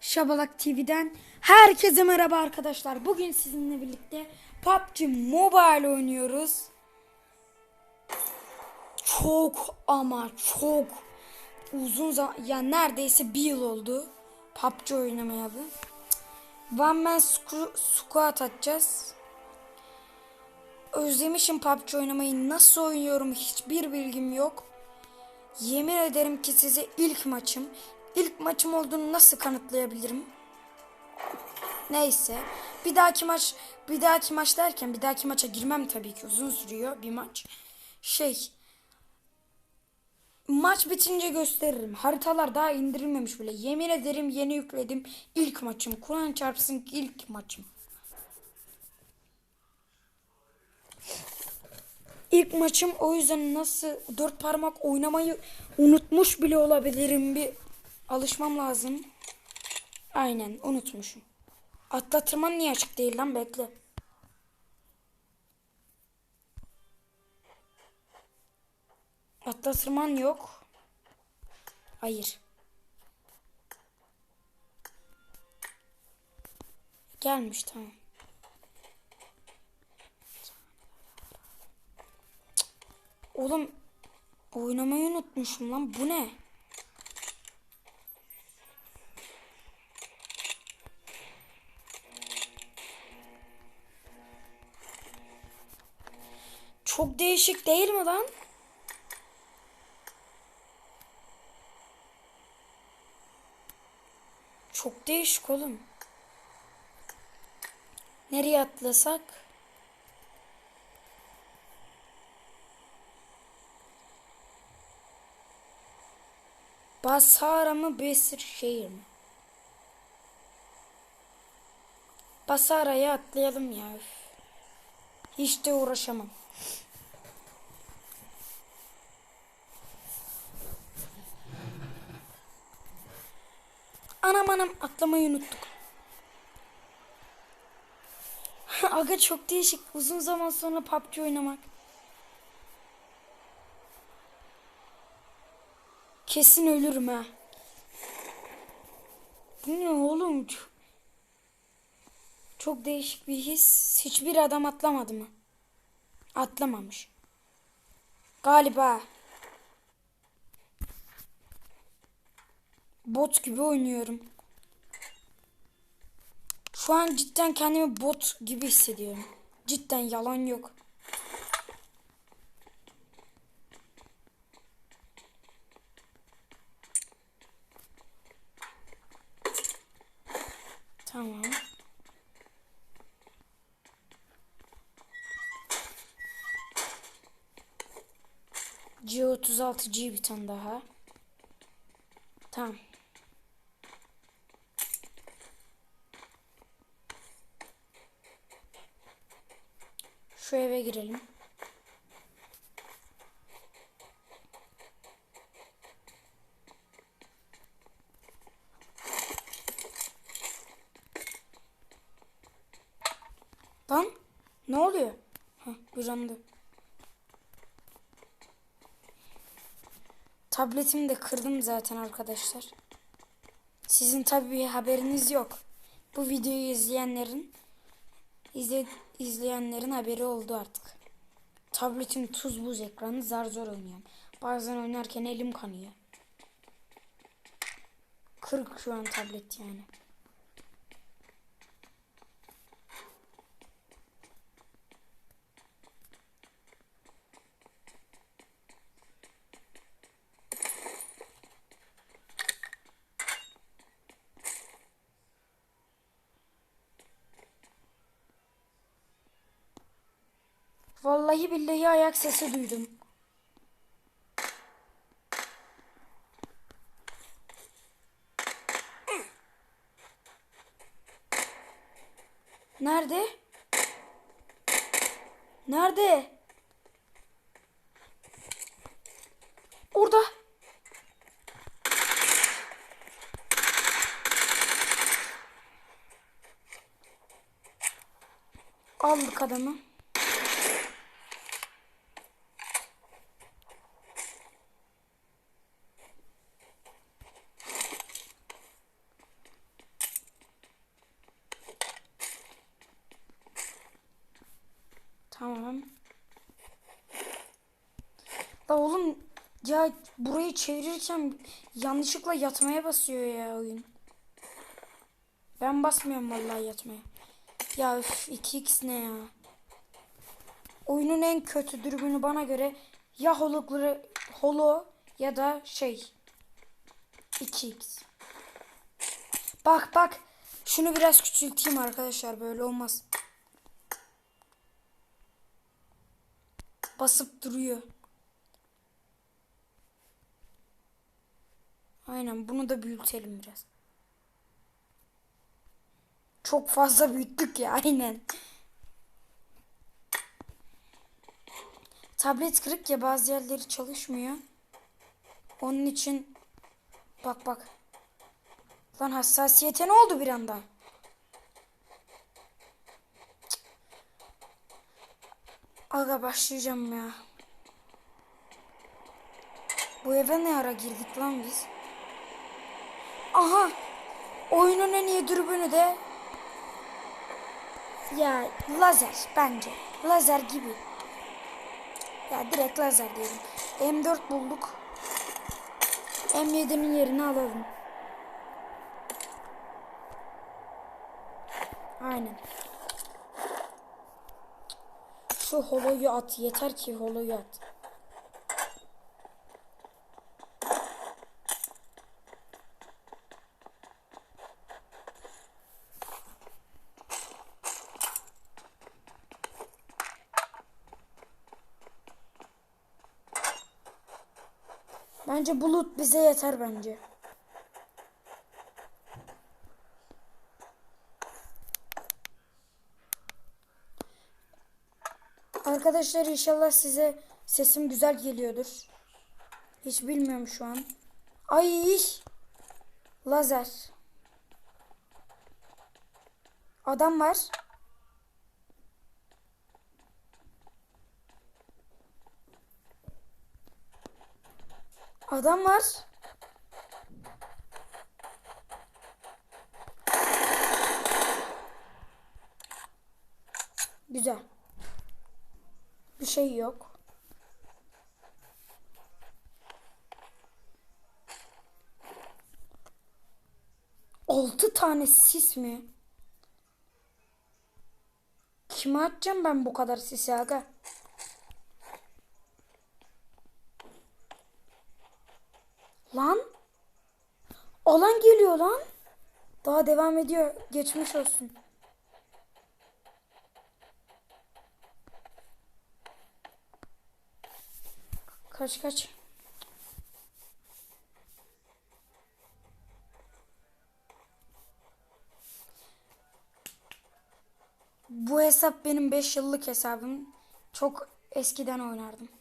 Şabalak TV'den herkese merhaba arkadaşlar. Bugün sizinle birlikte PUBG Mobile oynuyoruz. Çok ama çok uzun zaman ya neredeyse bir yıl oldu PUBG oynamayalı. One Man Squ- Squad atacağız. Özlemişim PUBG oynamayı. Nasıl oynuyorum hiçbir bilgim yok. Yemin ederim ki size ilk maçım. İlk maçım olduğunu nasıl kanıtlayabilirim? Neyse. Bir dahaki maç, bir dahaki maç derken bir dahaki maça girmem tabii ki uzun sürüyor bir maç. Şey, maç bitince gösteririm. Haritalar daha indirilmemiş bile. Yemin ederim yeni yükledim. İlk maçım. Kur'an çarpsın ilk maçım. İlk maçım o yüzden nasıl dört parmak oynamayı unutmuş bile olabilirim bir alışmam lazım. Aynen unutmuşum. Atlatırman niye açık değil lan bekle. Atlatırman yok. Hayır. Gelmiş tamam. Oğlum oynamayı unutmuşum lan. Bu ne? Değişik değil mi lan? Çok değişik oğlum. Nereye atlasak? Basara mı Besirşehir mi? Basara'ya atlayalım ya. Hiç de uğraşamam. Anam anam atlamayı unuttuk. Aga çok değişik. Uzun zaman sonra PUBG oynamak. Kesin ölürüm ha. Bu ne oğlum? Çok, değişik bir his. Hiçbir adam atlamadı mı? Atlamamış. Galiba. Bot gibi oynuyorum. Şu an cidden kendimi bot gibi hissediyorum. Cidden yalan yok. Tamam. G36G bir tane daha. Tamam. Şu eve girelim. Lan ne oluyor? Heh, uyandı. Tabletimi de kırdım zaten arkadaşlar. Sizin tabii haberiniz yok. Bu videoyu izleyenlerin izle, izleyenlerin haberi oldu artık. Tabletin tuz buz ekranı zar zor oynuyorum. Bazen oynarken elim kanıyor. Kırık şu an tablet yani. Vallahi billahi ayak sesi duydum. Nerede? Nerede? Orada. Aldık adamı. La oğlum ya burayı çevirirken yanlışlıkla yatmaya basıyor ya oyun. Ben basmıyorum vallahi yatmaya. Ya üf 2x ne ya? Oyunun en kötü dürbünü bana göre ya hologları holo ya da şey 2x. Bak bak şunu biraz küçülteyim arkadaşlar böyle olmaz. Basıp duruyor. Aynen bunu da büyütelim biraz. Çok fazla büyüttük ya aynen. Tablet kırık ya bazı yerleri çalışmıyor. Onun için bak bak. Lan hassasiyete ne oldu bir anda? Aga başlayacağım ya. Bu eve ne ara girdik lan biz? Aha! Oyunun en iyi dürbünü de ya lazer bence. Lazer gibi. Ya direkt lazer diyelim. M4 bulduk. M7'nin yerini alalım. Aynen. Şu holoyu at. Yeter ki holoyu at. Bence bulut bize yeter bence. Arkadaşlar inşallah size sesim güzel geliyordur. Hiç bilmiyorum şu an. Ay lazer. Adam var. Adam var. Güzel. Bir şey yok. Altı tane sis mi? Kime atacağım ben bu kadar sisi aga? Lan. Geliyor lan. Daha devam ediyor. Geçmiş olsun. Kaç kaç. Bu hesap benim 5 yıllık hesabım. Çok eskiden oynardım.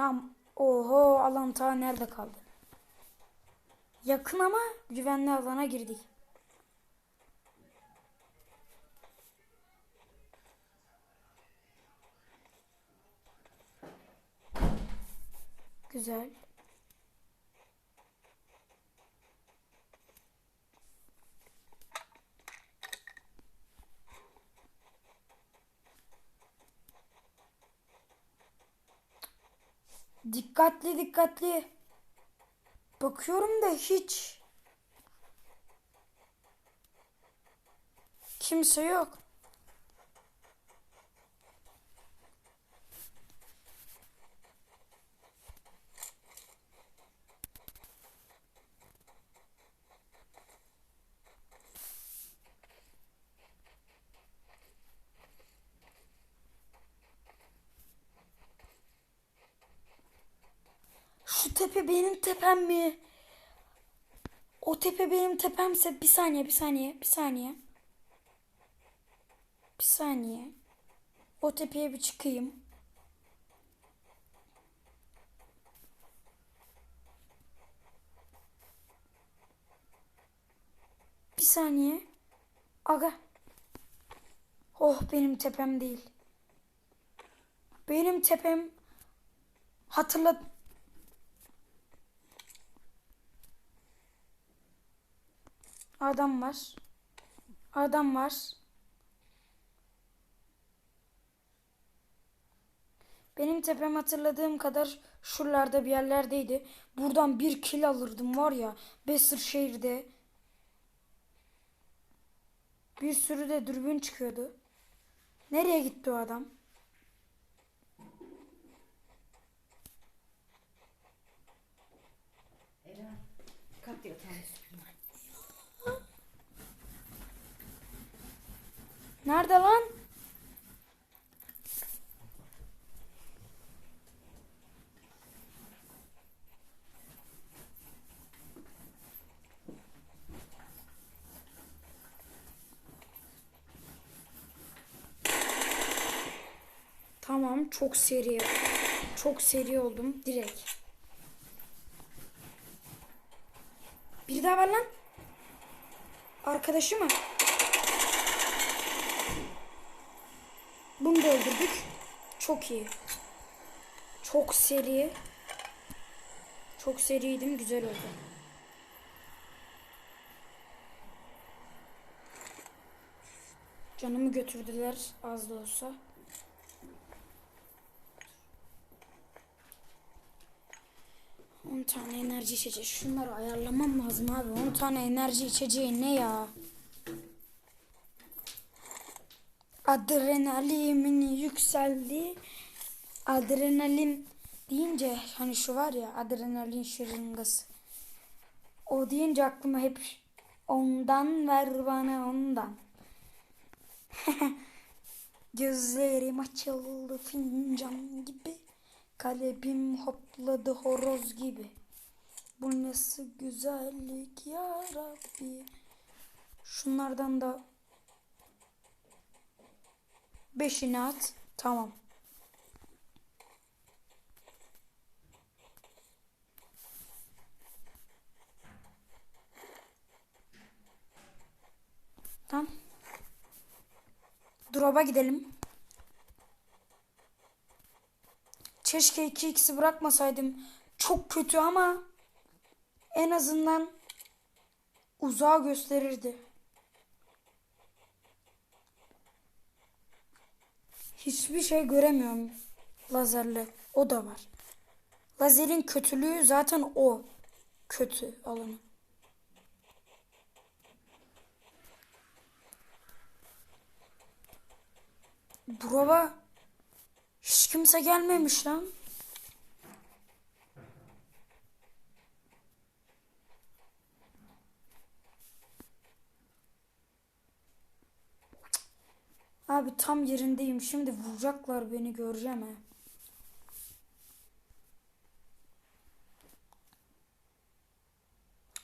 Tam oho alan ta nerede kaldı? Yakın ama güvenli alana girdik. Güzel. Dikkatli dikkatli. Bakıyorum da hiç. Kimse yok. Şu tepe benim tepem mi? O tepe benim tepemse bir saniye bir saniye bir saniye. Bir saniye. O tepeye bir çıkayım. Bir saniye. Aga. Oh benim tepem değil. Benim tepem hatırla Adam var. Adam var. Benim tepem hatırladığım kadar şuralarda bir yerlerdeydi. Buradan bir kill alırdım var ya. Besir şehirde. Bir sürü de dürbün çıkıyordu. Nereye gitti o adam? Nerede lan? Tamam çok seri. Çok seri oldum direkt. Bir daha var lan. Arkadaşı mı? Bunu da öldürdük. Çok iyi. Çok seri. Çok seriydim. Güzel oldu. Canımı götürdüler az da olsa. Tane enerji içeceği. Şunları ayarlamam lazım abi. 10 tane enerji içeceği ne ya? Adrenalimin yükseldi. Adrenalin deyince hani şu var ya adrenalin şırıngası. O deyince aklıma hep ondan ver bana ondan. Gözlerim açıldı fincan gibi. Kalbim hopladı horoz gibi. Bu nasıl güzellik ya Rabbi. Şunlardan da beşini at. Tamam. Tamam. Drop'a gidelim. Keşke 2x'i bırakmasaydım. Çok kötü ama en azından uzağa gösterirdi. Hiçbir şey göremiyorum lazerle. O da var. Lazerin kötülüğü zaten o. Kötü alanı. Buraya hiç kimse gelmemiş lan. Abi tam yerindeyim. Şimdi vuracaklar beni göreceğim ha.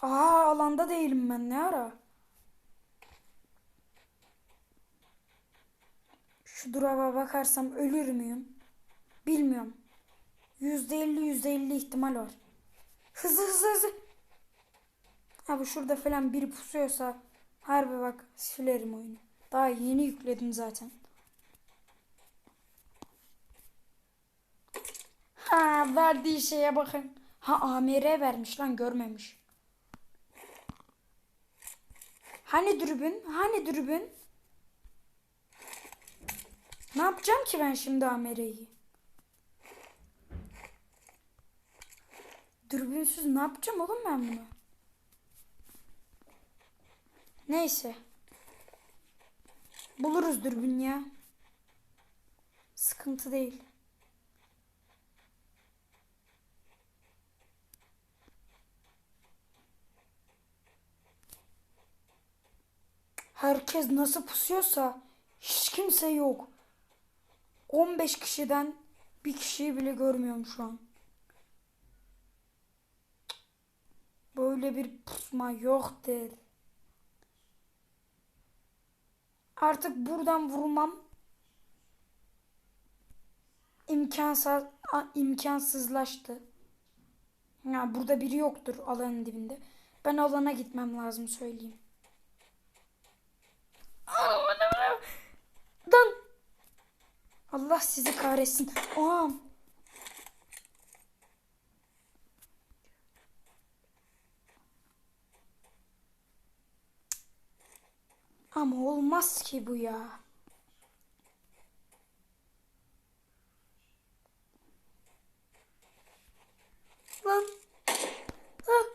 Aa alanda değilim ben ne ara? Şu duraba bakarsam ölür müyüm? Bilmiyorum. Yüzde elli yüzde elli ihtimal var. Hızlı hızlı hızlı. Abi şurada falan biri pusuyorsa harbi bak silerim oyunu. Daha yeni yükledim zaten. Ha verdiği şeye bakın. Ha AMR vermiş lan görmemiş. Hani dürbün? Hani dürbün? Ne yapacağım ki ben şimdi AMR'yi? Dürbünsüz ne yapacağım oğlum ben bunu? Neyse. Buluruz dürbün ya. Sıkıntı değil. Herkes nasıl pusuyorsa hiç kimse yok. 15 kişiden bir kişiyi bile görmüyorum şu an. Böyle bir pusma yoktur. Artık buradan vurmam imkansız imkansızlaştı. Ya burada biri yoktur alanın dibinde. Ben alana gitmem lazım söyleyeyim. Dan. Allah sizi kahretsin. Aa. Ama olmaz ki bu ya. Lan. Ah.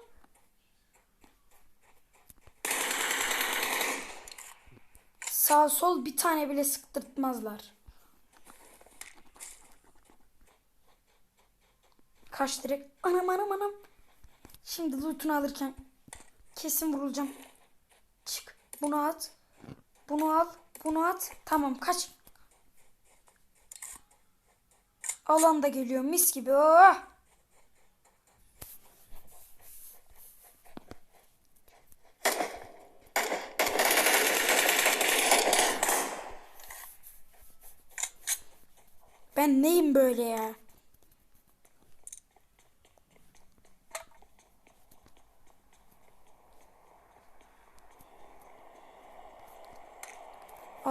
Sağ sol bir tane bile sıktırtmazlar. Kaç direkt. Anam anam anam. Şimdi loot'unu alırken kesin vurulacağım. Çık. Bunu at. Bunu al. Bunu at. Tamam kaç. Alan da geliyor mis gibi. Oh! Ben neyim böyle ya?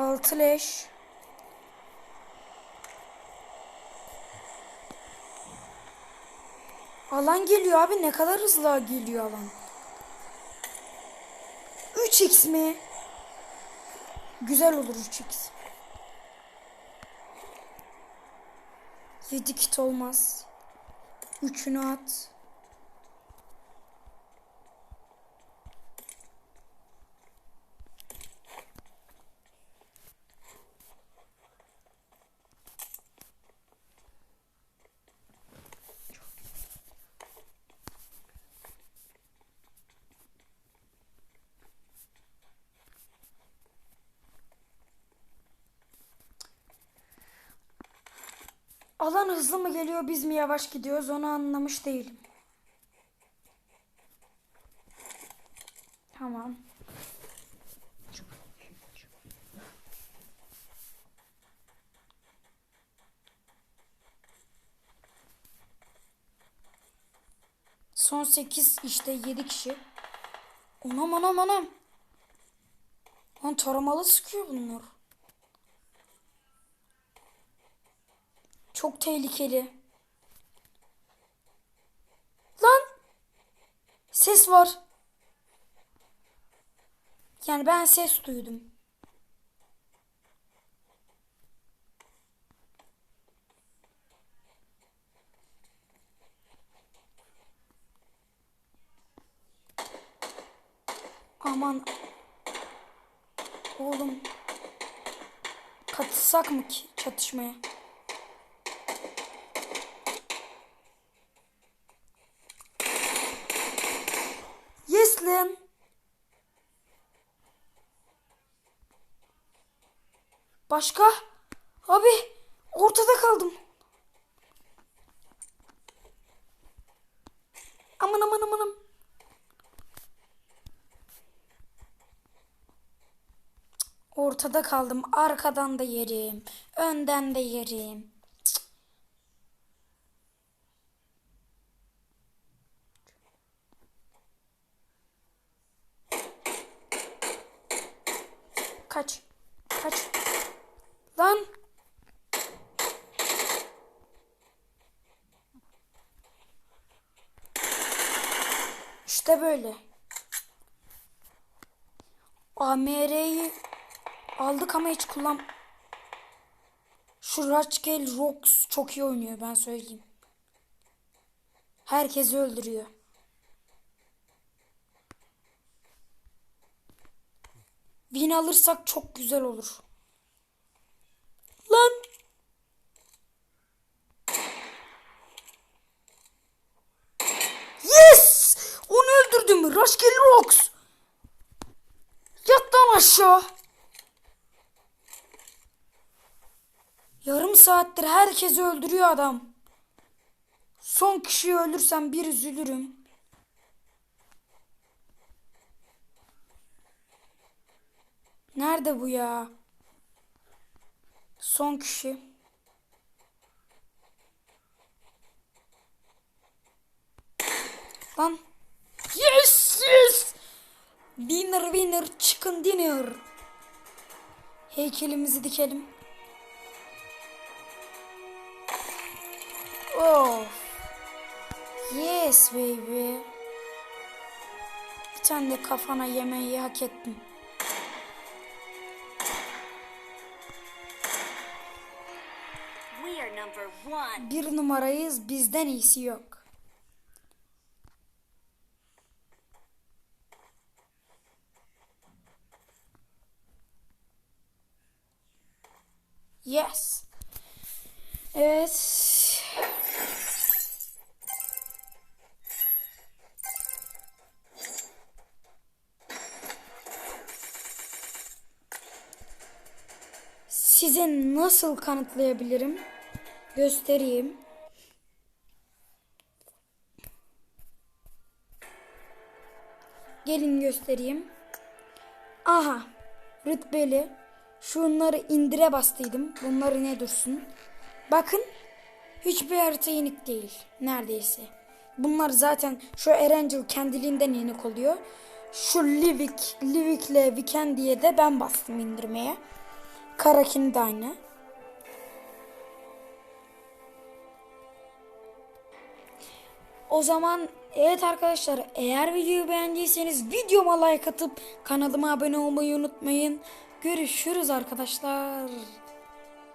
Altı leş. Alan geliyor abi ne kadar hızlı geliyor alan. 3x mi? Güzel olur 3x. 7 kit olmaz. Üçünü at. Alan hızlı mı geliyor biz mi yavaş gidiyoruz onu anlamış değilim. Tamam. Son 8 işte 7 kişi. Anam anam anam. Lan taramalı sıkıyor bunlar. Çok tehlikeli. Lan! Ses var. Yani ben ses duydum. Aman. Oğlum. Katılsak mı ki çatışmaya? Yes lan. Başka? Abi ortada kaldım. Aman aman aman aman. Ortada kaldım. Arkadan da yerim. Önden de yerim. Kaç. Kaç. Lan. İşte böyle. AMR'yi aldık ama hiç kullan. Şu Rachel Rox çok iyi oynuyor ben söyleyeyim. Herkesi öldürüyor. Win alırsak çok güzel olur. Lan. Yes! Onu Rachel Rox. Yat lan aşağı. Yarım saattir herkesi öldürüyor adam. Son kişiyi öldürsem bir üzülürüm. Nerede bu ya? Son kişi. Lan. Şerefsiz. Winner winner çıkın dinner. Heykelimizi dikelim. Of. Yes baby. Bir tane de kafana yemeği hak ettin. Bir numarayız bizden iyisi yok. Yes. Evet. Size nasıl kanıtlayabilirim? Göstereyim. Gelin göstereyim. Aha. Rütbeli. Şunları indire bastıydım. Bunları ne dursun. Bakın. Hiçbir harita yenik değil. Neredeyse. Bunlar zaten şu Erangel kendiliğinden yenik oluyor. Şu Livik, Livik'le Weekend'ye de ben bastım indirmeye. Karakin de aynı. O zaman evet arkadaşlar eğer videoyu beğendiyseniz videoma like atıp kanalıma abone olmayı unutmayın. Görüşürüz arkadaşlar.